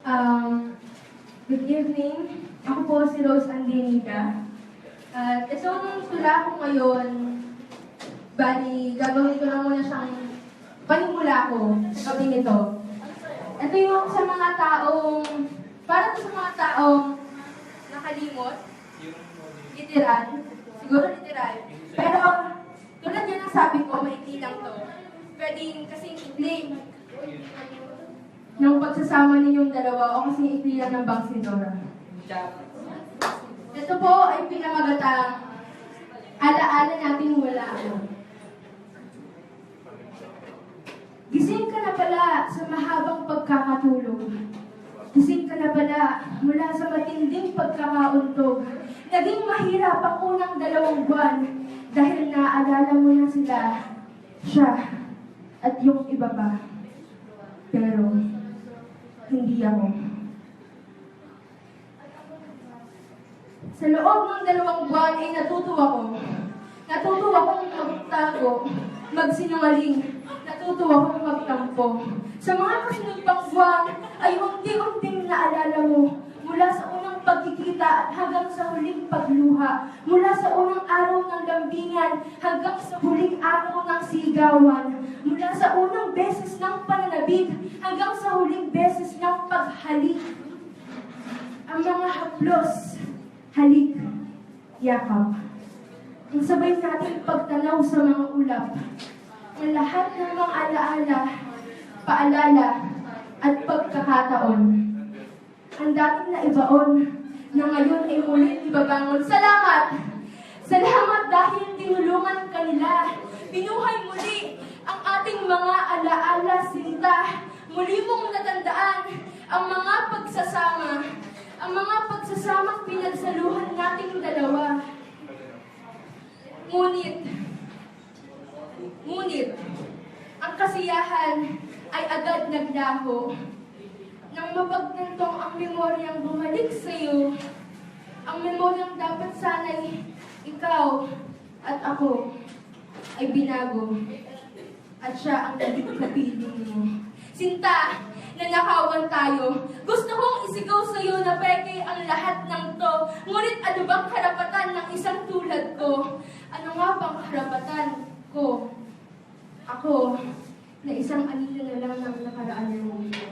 Um, good evening. Ako po si Rose Andiniga. At itong tula ko ngayon, bali, gagawin ko lang muna siyang panimula ko sa gabi nito. Ito yung sa mga taong, para sa mga taong nakalimot, literal, siguro literal. Pero, tulad yan ang sabi ko, maikli lang to. Pwedeng kasing ikli ng pagsasama ninyong dalawa o kasing ikli lang ng Bangsidora. Ito po ay pinamagatang alaala natin wala ako. Gising ka na pala sa mahabang pagkakatulog. Gising ka na pala mula sa matinding pagkakauntog. Naging mahirap ang unang dalawang buwan dahil naaalala mo na sila, siya, at yung iba pa. Pero, hindi ako. Sa loob ng dalawang buwan ay natuto ako. Natuto akong magtago, magsinungaling. Natuto akong magtampo. Sa mga kasunod pang buwan ay unti-unting naalala mo mula sa unang pagkikita at hanggang sa huling pagluha, mula sa unang araw ng lambingan hanggang sa huling araw ng sigawan, mula sa unang beses ng pananabik hanggang sa huling beses ng paghalik. Ang mga haplos, halik, yakap. Ang sabay nating pagtanaw sa mga ulap. Ang lahat ng mga alaala, paalala, at pagkakataon. Ang dating naibaon na ngayon ay muling ibabangon. Salamat! Salamat dahil tinulungan ka nila. Binuhay muli ating mga alaala, sinta. Muli mong natandaan ang mga pagsasama. Ang mga pagsasamang pinagsaluhan nating dalawa. Ngunit, ngunit, ang kasiyahan ay agad naglaho. Nang mapagtantong ang memoryang bumalik sa iyo, ang memoryang dapat sana'y ikaw at ako ay binago. At siya ang mo. Sinta, nanakawan tayo. Gusto kong isigaw sa iyo na peke ang lahat ng to. Ngunit ano bang karapatan ng isang tulad ko? Ano nga bang karapatan ko? Ako, na isang anino na lang ng nakaraan ng mundo.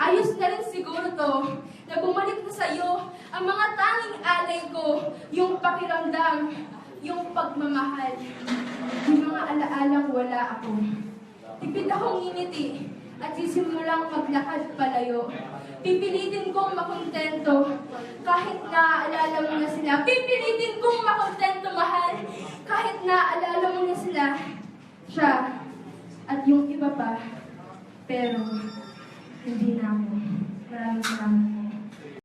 Ayos na rin siguro to na bumalik na sa'yo ang mga tanging alay ko, yung pakiramdam, yung pagmamahal, yung mga alaalang wala ako. Tipid akong ngingiti at sisimulang maglakad palayo. Pipilitin kong makontento kahit naaalala mo na sila. Pipilitin kong makontento, mahal, kahit naaalala mo na sila. Siya at yung iba pa. Pero, hindi na ako. Maraming salamat.